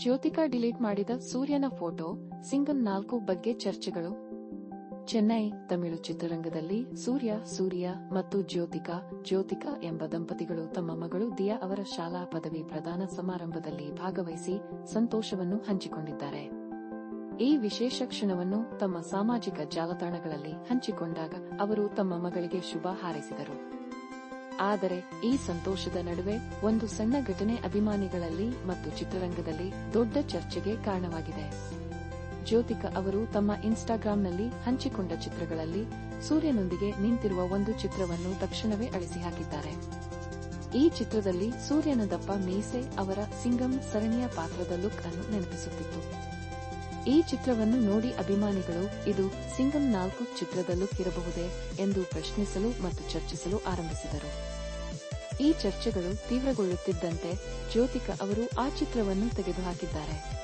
Jyothika delete ಮಾಡಿದ ಸೂರ್ಯನ photo single ನಾಲ್ಕು ಬಗ್ಗೆ ಚರ್ಚೆಗಳು. ಚೆನ್ನೈ, ತಮಿಳು ಚಿತ್ರರಂಗದಲ್ಲಿ ಸೂರ್ಯ ಸೂರ್ಯ ಮತ್ತು ಜ್ಯೋತಿಕಾ ಜ್ಯೋತಿಕಾ ಎಂಬ ದಂಪತಿಗಳು ತಮ್ಮ ಮಗಳು ದಿಯಾ ಅವರ ಶಾಲಾ ಪದವಿ ಪ್ರದಾನ ಸಮಾರಂಭದಲ್ಲಿ ಭಾಗವಹಿಸಿ ಸಂತೋಷವನ್ನು ಹಂಚಿಕೊಂಡಿದ್ದಾರೆ. ಈ ವಿಶೇಷ ಕ್ಷಣವನ್ನು ತಮ್ಮ ಸಾಮಾಜಿಕ ಜಾಲತಾಣಗಳಲ್ಲಿ ಹಂಚಿಕೊಂಡಾಗ ಅವರು ತಮ್ಮ ಮಗಳಿಗೆ ಶುಭ ಹಾರೈಸಿದರು. ಆದರೆ ಈ ಸಂತೋಷದ ನಡುವೆ ಒಂದು ಸಣ್ಣ ಘಟನೆ ಅಭಿಮಾನಿಗಳಲ್ಲಿ ಮತ್ತು ಚಿತ್ರರಂಗದಲ್ಲಿ ದೊಡ್ಡ ಚರ್ಚೆಗೆ ಕಾರಣವಾಗಿದೆ. ಜ್ಯೋತಿಕಾ ಅವರು ತಮ್ಮ ಇನ್ಸ್ಟಾಗ್ರಾಂನಲ್ಲಿ ಹಂಚಿಕೊಂಡ ಚಿತ್ರಗಳಲ್ಲಿ ಸೂರ್ಯನೊಂದಿಗೆ ನಿಂತಿರುವ ಒಂದು ಚಿತ್ರವನ್ನು ತಕ್ಷಣವೇ ಅಳಿಸಿ ಹಾಕಿದ್ದಾರೆ ಈ ಚಿತ್ರದಲ್ಲಿ ಸೂರ್ಯನ ದಪ್ಪ ಮೀಸೆ ಅವರ ಸಿಂಗಂ ಸರಣಿಯ ಪಾತ್ರದ ಲುಕ್ ಅನ್ನು ನೆನಪಿಸುತ್ತಿತ್ತು. ಈ ಚಿತ್ರವನ್ನು ನೋಡಿ ಅಭಿಮಾನಿಗಳು, ಇದು ಸಿಂಗಮ್ ನಾಲ್ಕು ಚಿತ್ರದ ಲುಕ್ ಇರಬಹುದೇ ಎಂದು ಪ್ರಶ್ನಿಸಲು ಮತ್ತು ಚರ್ಚಿಸಲು ಆರಂಭಿಸಿದರು. ಈ ಚರ್ಚೆಗಳು ತೀವ್ರಗೊಳ್ಳುತ್ತಿದ್ದಂತೆ ಜ್ಯೋತಿಕಾ ಅವರು ಆ ಚಿತ್ರವನ್ನು ತೆಗೆದುಹಾಕಿದ್ದಾರೆ.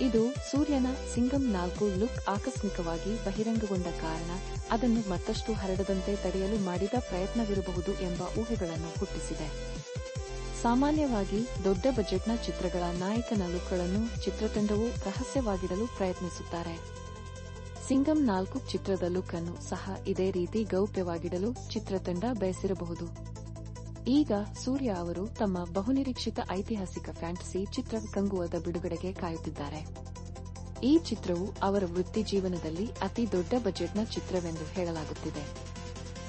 ಇದು ಸೂರ್ಯನ ಸಿಂಗಂ ನಾಲ್ಕು ಲುಕ್ ಆಕಸ್ಮಿಕವಾಗಿ ಬಹಿರಂಗಗೊಂಡ ಕಾರಣ, ಅದನ್ನು ಮತ್ತಷ್ಟು ಹರಡದಂತೆ ತಡೆಯಲು ಮಾಡಿದ ಪ್ರಯತ್ನವಿರಬಹುದು ಎಂಬ ಊಹೆಗಳನ್ನು ಹುಟ್ಟಿಸಿದೆ. ಸಾಮಾನ್ಯವಾಗಿ ದೊಡ್ಡ ಬಜೆಟ್ನ ಚಿತ್ರಗಳ ನಾಯಕನ ಲುಕ್ಗಳನ್ನು ಚಿತ್ರತಂಡವು ರಹಸ್ಯವಾಗಿಡಲು ಪ್ರಯತ್ನಿಸುತ್ತಾರೆ. ಸಿಂಗಂ ನಾಲ್ಕು ಚಿತ್ರದ ಲುಕ್ ಅನ್ನು ಸಹ ಇದೇ ರೀತಿ ಗೌಪ್ಯವಾಗಿಡಲು ಚಿತ್ರತಂಡ ಬಯಸಿರಬಹುದು. ಈಗ ಸೂರ್ಯ ಅವರು ತಮ್ಮ ಬಹುನಿರೀಕ್ಷಿತ ಐತಿಹಾಸಿಕ ಫ್ಯಾಂಟಸಿ ಚಿತ್ರ ಕಂಗುವದ ಬಿಡುಗಡೆಗೆ ಕಾಯುತ್ತಿದ್ದಾರೆ. ಈ ಚಿತ್ರವು ಅವರ ವೃತ್ತಿ ಜೀವನದಲ್ಲಿ ಅತಿ ದೊಡ್ಡ ಬಜೆಟ್ನ ಚಿತ್ರವೆಂದು ಹೇಳಲಾಗುತ್ತಿದೆ.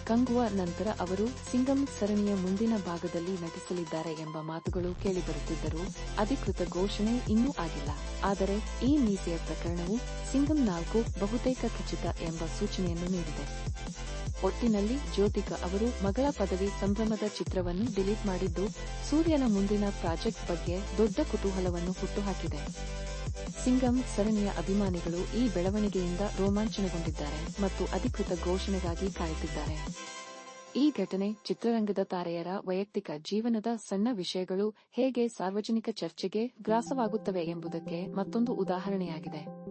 ಕಂಗುವ ನಂತರ ಅವರು ಸಿಂಗಂ ಸರಣಿಯ ಮುಂದಿನ ಭಾಗದಲ್ಲಿ ನಟಿಸಲಿದ್ದಾರೆ ಎಂಬ ಮಾತುಗಳು ಕೇಳಿಬರುತ್ತಿದ್ದರೂ ಅಧಿಕೃತ ಘೋಷಣೆ ಇನ್ನೂ ಆಗಿಲ್ಲ. ಆದರೆ ಈ ಮೀಸೆಯ ಪ್ರಕರಣವು ಸಿಂಗಂ ನಾಲ್ಕು ಬಹುತೇಕ ಖಚಿತ ಎಂಬ ಸೂಚನೆಯನ್ನು ನೀಡಿದೆ. ಒಟ್ಟಿನಲ್ಲಿ ಜ್ಯೋತಿಕಾ ಅವರು ಮಗಳ ಪದವಿ ಸಂಭ್ರಮದ ಚಿತ್ರವನ್ನು ಡಿಲೀಟ್ ಮಾಡಿದ್ದು ಸೂರ್ಯನ ಮುಂದಿನ ಪ್ರಾಜೆಕ್ಟ್ ಬಗ್ಗೆ ದೊಡ್ಡ ಕುತೂಹಲವನ್ನು ಹುಟ್ಟುಹಾಕಿದೆ. ಸಿಂಗಂ ಸರಣಿಯ ಅಭಿಮಾನಿಗಳು ಈ ಬೆಳವಣಿಗೆಯಿಂದ ರೋಮಾಂಚನಗೊಂಡಿದ್ದಾರೆ ಮತ್ತು ಅಧಿಕೃತ ಘೋಷಣೆಗಾಗಿ ಕಾಯುತ್ತಿದ್ದಾರೆ. ಈ ಘಟನೆ ಚಿತ್ರರಂಗದ ತಾರೆಯರ ವೈಯಕ್ತಿಕ ಜೀವನದ ಸಣ್ಣ ವಿಷಯಗಳು ಹೇಗೆ ಸಾರ್ವಜನಿಕ ಚರ್ಚೆಗೆ ಗ್ರಾಸವಾಗುತ್ತವೆ ಎಂಬುದಕ್ಕೆ ಮತ್ತೊಂದು ಉದಾಹರಣೆಯಾಗಿದೆ.